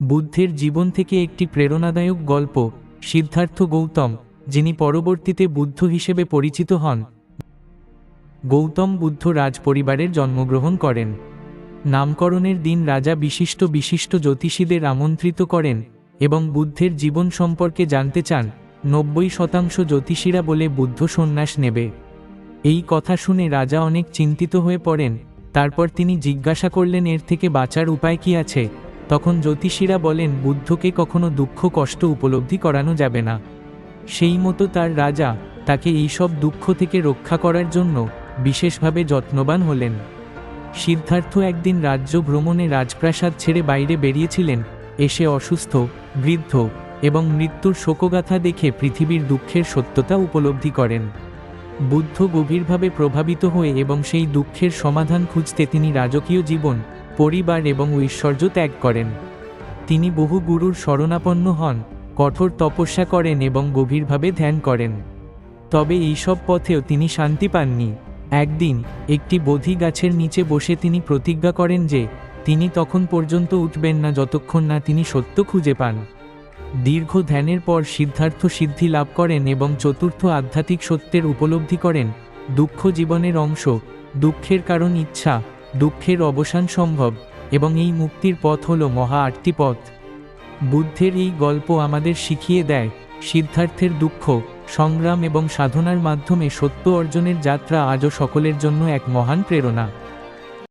বুদ্ধের জীবন থেকে একটি প্রেরণাদায়ক গল্প, সিদ্ধার্থ গৌতম, যিনি পরবর্তীতে বুদ্ধ হিসেবে পরিচিত হন। গৌতম বুদ্ধ রাজ পরিবারের জন্মগ্রহণ করেন। নামকরণের দিন রাজা বিশিষ্ট বিশিষ্ট জ্যোতিষীদের আমন্ত্রিত করেন এবং বুদ্ধের জীবন সম্পর্কে জানতে চান, নব্বই শতাংশ জ্যোতিষীরা বলে বুদ্ধ সন্ন্যাস নেবে। এই কথা শুনে রাজা অনেক চিন্তিত হয়ে পড়েন, তারপর তিনি জিজ্ঞাসা করলেন, এর থেকে বাঁচার উপায় কি আছে? তখন জ্যোতিষীরা বলেন, বুদ্ধকে কখনো দুঃখ, কষ্ট উপলব্ধি করানো যাবে না। সেই মতো তার রাজা তাকে এইসব দুঃখ থেকে রক্ষা করার জন্য বিশেষভাবে যত্নবান হলেন। সিদ্ধার্থ একদিন রাজ্য ভ্রমণে রাজপ্রাসাদ ছেড়ে বাইরে বেরিয়েছিলেন। এসে অসুস্থ, বৃদ্ধ এবং মৃত্যুর শোকগাথা দেখে পৃথিবীর দুঃখের সত্যতা উপলব্ধি করেন। বুদ্ধ গভীরভাবে প্রভাবিত হয়ে এবং সেই দুঃখের সমাধান খুঁজতে তিনি রাজকীয় জীবন পরিবার এবং ঐশ্বর্য ত্যাগ করেন। তিনি বহু গুরুর শরণাপন্ন হন, কঠোর তপস্যা করেন এবং গভীরভাবে ধ্যান করেন। তবে এইসব পথেও তিনি শান্তি পাননি। একদিন, একটি বোধি গাছের নিচে বসে তিনি প্রতিজ্ঞা করেন যে, তিনি তখন পর্যন্ত উঠবেন না যতক্ষণ না তিনি সত্য খুঁজে পান। দীর্ঘ ধ্যানের পর সিদ্ধার্থ সিদ্ধি লাভ করেন এবং চতুর্থ আধ্যাত্মিক সত্যের উপলব্ধি করেন। দুঃখ জীবনের অংশ, দুঃখের কারণ ইচ্ছা দুঃখের অবসান সম্ভব, এবং এই মুক্তির পথ হল মহা আটটি পথ। বুদ্ধের এই গল্প আমাদের শিখিয়ে দেয়, সিদ্ধার্থের দুঃখ, সংগ্রাম এবং সাধনার মাধ্যমে সত্য অর্জনের যাত্রা আজও সকলের জন্য এক মহান প্রেরণা।